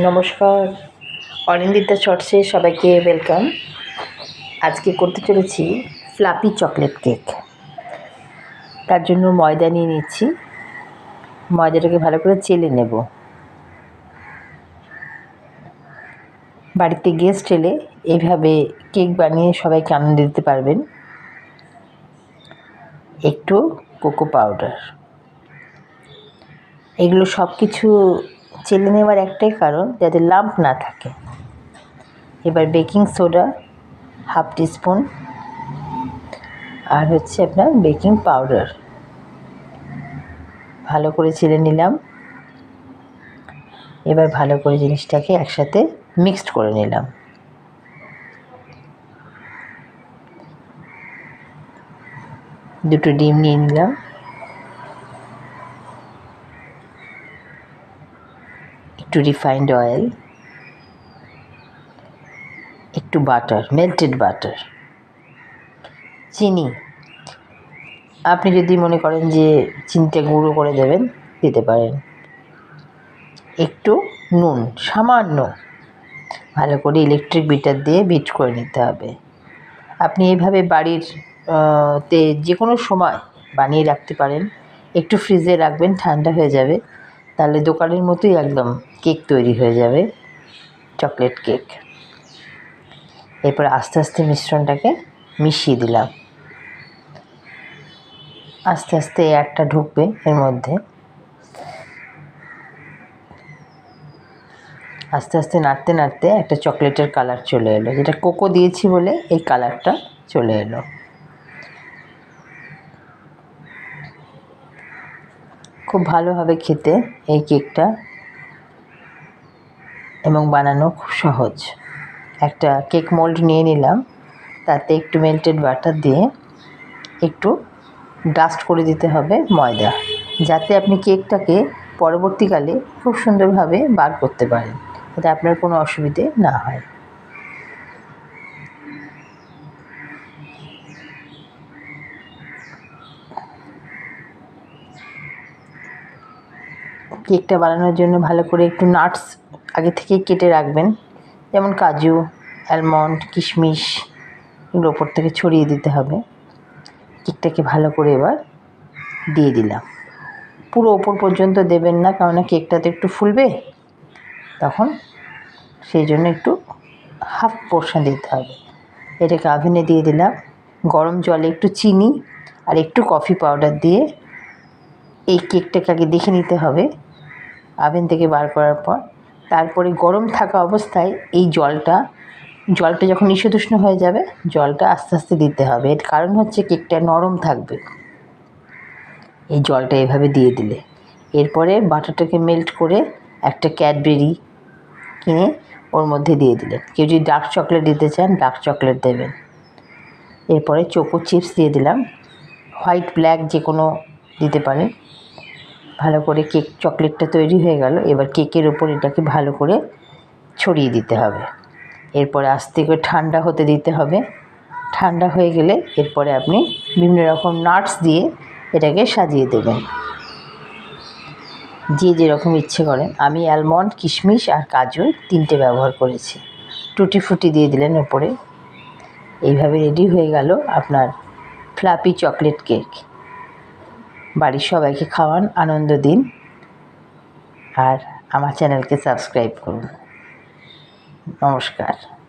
নমস্কার। অনিন্দিতা শর্টসে সবাইকে ওয়েলকাম আজকে করতে চলেছি ফ্লাপি চকলেট কেক তার জন্য ময়দা নিয়ে নিচ্ছি। ময়দাটাকে ভালো করে চেলে নেব। বাড়িতে গেস্ট এলে এইভাবে কেক বানিয়ে সবাইকে আনন্দ দিতে পারবেন। একটু কোকো পাউডার এগুলো সব কিছু চেলে নেওয়ার একটাই কারণ, যাতে লাম্প না থাকে। এবার বেকিং সোডা, হাফ টিস্পুন, আর হচ্ছে আপনার বেকিং পাউডার। ভালো করে চেলে নিলাম। এবার ভালো করে জিনিসটাকে একসাথে মিক্সড করে নিলাম। দুটো ডিম নিয়ে নিলাম। একটু রিফাইন্ড অয়েল একটু বাটার মেল্টেড বাটার চিনি। আপনি যদি মনে করেন যে চিনিটা গুঁড়ো করে দেবেন, দিতে পারেন। একটু নুন, সামান্য, ভালো করে ইলেকট্রিক বিটার দিয়ে বিট করে নিতে হবে। আপনি এইভাবে বাড়ির তে যে কোনো সময় বানিয়ে রাখতে পারেন। একটু ফ্রিজে রাখবেন, ঠান্ডা হয়ে যাবে। তাহলে দোকানের মতোই একদম কেক তৈরি হয়ে যাবে চকলেট কেক এরপর আস্তে আস্তে মিশ্রণটাকে মিশিয়ে দিলাম। আস্তে আস্তে এয়ারটা ঢুকবে এর মধ্যে। আস্তে আস্তে নাড়তে নাড়তে একটা চকলেটের কালার চলে এলো, যেটা কোকো দিয়েছি বলে এই কালারটা চলে এলো। খুব ভালো হবে খেতে এই কেকটা এবং বানানো খুব সহজ। একটা কেক মোল্ড নিয়ে নিলাম। তাতে একটু মেল্টেড বাটার দিয়ে একটু ডাস্ট করে দিতে হবে ময়দা, যাতে আপনি কেকটাকে পরবর্তীকালে খুব সুন্দরভাবে বার করতে পারেন। যাতে আপনার কোনো অসুবিধে না হয়। কেকটা বানানোর জন্য ভালো করে একটু নাটস আগে থেকেই কেটে রাখবেন। যেমন কাজু অ্যালমন্ড কিশমিশ, এগুলো ওপর থেকে ছড়িয়ে দিতে হবে। কেকটাকে ভালো করে এবার দিয়ে দিলাম। পুরো ওপর পর্যন্ত দেবেন না, কেননা কেকটা তো একটু ফুলবে। তখন সেই জন্য একটু হাফ পোর্শন দিতে হবে। এটাকে আভেনে দিয়ে দিলাম। গরম জলে একটু চিনি আর একটু কফি পাউডার দিয়ে এই কেকটাকে আগে দেখে নিতে হবে। আভেন থেকে বার করার পর তারপরে গরম থাকা অবস্থায় এই জলটা জলটা যখন ঈষদুষ্ণ হয়ে যাবে, জলটা আস্তে আস্তে দিতে হবে। এর কারণ হচ্ছে কেকটা নরম থাকবে। এই জলটা এভাবে দিয়ে দিলে। এরপরে বাটারটাকে মেল্ট করে একটা ক্যাডবেরি কিনে ওর মধ্যে দিয়ে দিলেন। কেউ যদি ডার্ক চকলেট দিতে চান ডার্ক চকলেট দেবেন। এরপরে চোকো চিপস দিয়ে দিলাম। হোয়াইট ব্ল্যাক যে কোনো দিতে পারেন। ভালো করে কেক, চকলেটটা তৈরি হয়ে গেল। এবার কেকের ওপর এটাকে ভালো করে ছড়িয়ে দিতে হবে। এরপরে আস্তে করে ঠান্ডা হতে দিতে হবে। ঠান্ডা হয়ে গেলে এরপরে আপনি বিভিন্ন রকম নাটস দিয়ে এটাকে সাজিয়ে দেবেন। যে যেরকম ইচ্ছে করেন। আমি অ্যালমন্ড, কিশমিশ আর কাজু তিনটে ব্যবহার করেছি। টুটি ফুটি দিয়ে দিলেন ওপরে। এইভাবে রেডি হয়ে গেল আপনার ফ্লাপি চকলেট কেক। বাড়ির সবাইকে খাওয়ান আনন্দ দিন। আর আমার চ্যানেলকে সাবস্ক্রাইব করুন। নমস্কার।